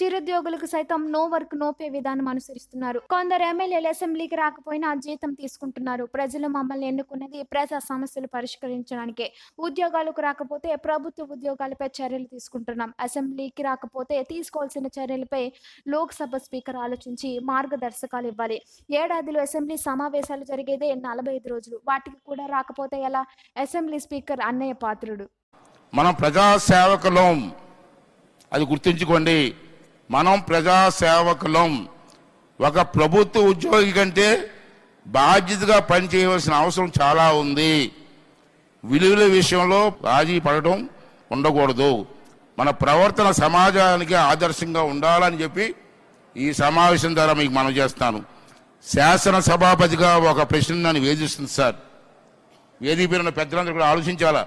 చిరుద్యోగులకు సైతం no work no pay విధానం అనుసరిస్తున్నారు కొందరు ఎమ్మెల్యేలు అసెంబ్లీకి రాకపోయినా జీతం తీసుకుంటున్నారు ప్రజలు మమ్మల్ని ఎన్నుకున్నది ప్రజా సమస్యలు పరిష్కరించడానికే ఉద్యోగాలకు రాకపోతే ప్రభుత్వ ఉద్యోగాలపై చర్యలు తీసుకుంటున్నాం అసెంబ్లీకి రాకపోతే తీసుకోవాల్సిన చర్యలపై లోక్సభ స్పీకర్ ఆలోచించి మార్గదర్శకాలు ఇవ్వాలి ఏడాదిలో అసెంబ్లీ సమావేశాలు జరిగేదే నలభై ఐదు రోజులు వాటికి కూడా రాకపోతే ఎలా అసెంబ్లీ స్పీకర్ అన్నయ్య పాత్రుడు మనం సేవకులం అది గుర్తుంచుకోండి మనం ప్రజాసేవకులం ఒక ప్రభుత్వ ఉద్యోగి కంటే బాధ్యతగా పనిచేయవలసిన అవసరం చాలా ఉంది విలువల విషయంలో రాజీ పడటం ఉండకూడదు మన ప్రవర్తన సమాజానికి ఆదర్శంగా ఉండాలని చెప్పి ఈ సమావేశం ద్వారా మీకు మనం చేస్తాను శాసనసభాపతిగా ఒక ప్రశ్న నన్ను వేధిస్తుంది సార్ వేధిపీరిన పెద్దలందరూ కూడా ఆలోచించాలా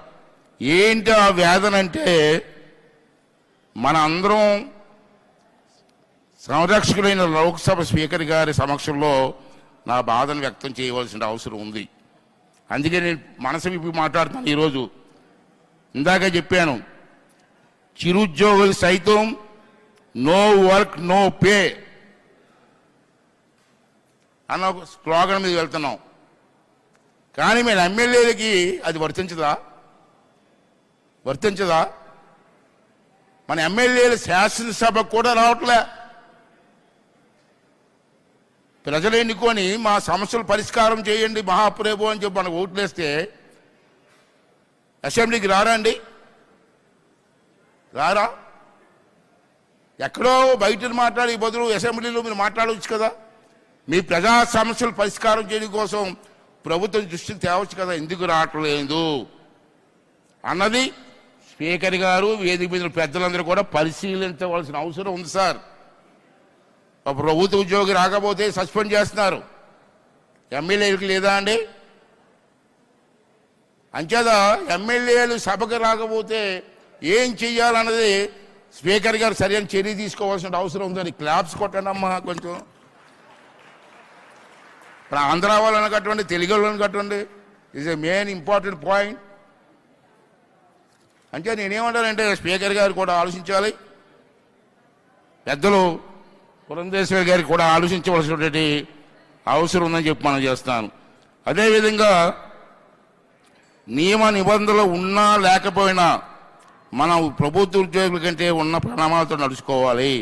ఏంటి ఆ వేదన అంటే మన అందరం సంరక్షకులైన లోక్సభ స్పీకర్ గారి సమక్షంలో నా బాధను వ్యక్తం చేయవలసిన అవసరం ఉంది అందుకే నేను మనసు విప్పి మాట్లాడుతాను ఈరోజు ఇందాక చెప్పాను చిరుద్యోగులు సైతం నో వర్క్ నో పే అన్న ఒక స్లోగన్ మీద వెళ్తున్నాం కానీ మేము ఎమ్మెల్యేలకి అది వర్తించదా వర్తించదా మన ఎమ్మెల్యేలు శాసనసభకు కూడా రావట్లే ప్రజలు ఎన్నుకొని మా సమస్యలు పరిష్కారం చేయండి మహాప్రేభు అని చెప్పి మనకు ఓట్లేస్తే అసెంబ్లీకి రారా అండి రారా ఎక్కడో బయట మాట్లాడి బదులు అసెంబ్లీలో మీరు మాట్లాడవచ్చు కదా మీ ప్రజా సమస్యలు పరిష్కారం చేయడం కోసం ప్రభుత్వం దృష్టిని తేవచ్చు కదా ఎందుకు రావట్లేదు అన్నది స్పీకర్ గారు వేదిక మీద పెద్దలందరూ కూడా పరిశీలించవలసిన అవసరం ఉంది సార్ ప్రభుత్వ ఉద్యోగి రాకపోతే సస్పెండ్ చేస్తున్నారు ఎమ్మెల్యేలకు లేదా అండి అంచేత ఎమ్మెల్యేలు సభకు రాకపోతే ఏం చెయ్యాలన్నది స్పీకర్ గారు సరైన చర్య తీసుకోవాల్సిన అవసరం ఉందని క్లాప్స్ కొట్టండి అమ్మా కొంచెం ఇప్పుడు ఆంధ్ర వాళ్ళని కట్టండి తెలుగు వాళ్ళని కట్టండి is a main important point అంటే నేనేమంటానంటే స్పీకర్ గారు కూడా ఆలోచించాలి పెద్దలు పురంధేశ్వరి గారికి కూడా ఆలోచించవలసినటువంటి అవసరం ఉందని చెప్పి మనం చేస్తాను అదేవిధంగా నియమ నిబంధనలు ఉన్నా లేకపోయినా మనం ప్రభుత్వ ఉద్యోగుల కంటే ఉన్న ప్రణామాలతో నడుచుకోవాలి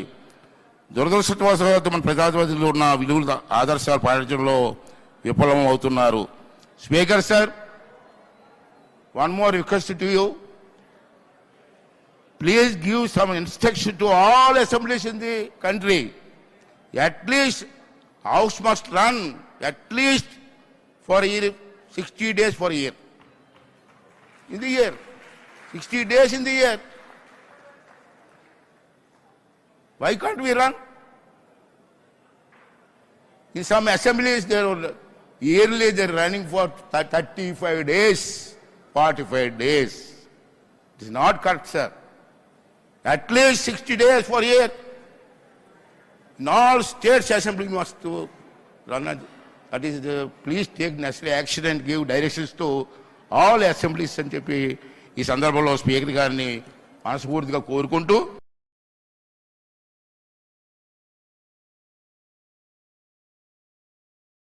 దురదృష్టవశాత్తు మన ప్రజాధిపతిలో ఉన్న విలువల ఆదర్శాలు పాటించడంలో విఫలం అవుతున్నారు speaker sir one more request to you please give some instruction to all assemblies in the country At least house must run at least for a year, 60 days for a year. In the year, 60 days in the year. Why can't we run? In some assemblies, yearly they're running for 35 days, 45 days. It is not correct, sir. At least 60 days for a year. All states assembly must run that is the please take necessary accident give directions to all assemblies అని చెప్పి ఈ సందర్భంలో speaker గారిని మనస్ఫూర్తిగా కోరుకుంటూ